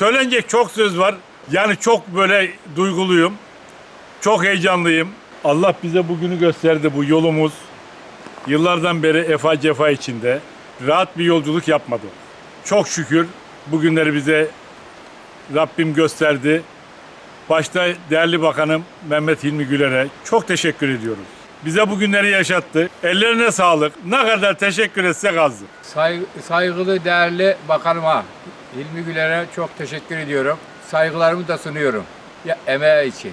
Söylenecek çok söz var. Yani çok böyle duyguluyum. Çok heyecanlıyım. Allah bize bugünü gösterdi bu yolumuz. Yıllardan beri efa cefa içinde. Rahat bir yolculuk yapmadı. Çok şükür bugünleri bize Rabbim gösterdi. Başta değerli bakanım Mehmet Hilmi Güler'e çok teşekkür ediyoruz. Bize bugünleri yaşattı. Ellerine sağlık. Ne kadar teşekkür etsek azdır. Say- saygılı, değerli bakanıma, Hilmi Güler'e çok teşekkür ediyorum. Saygılarımı da sunuyorum. Ya, emeği için.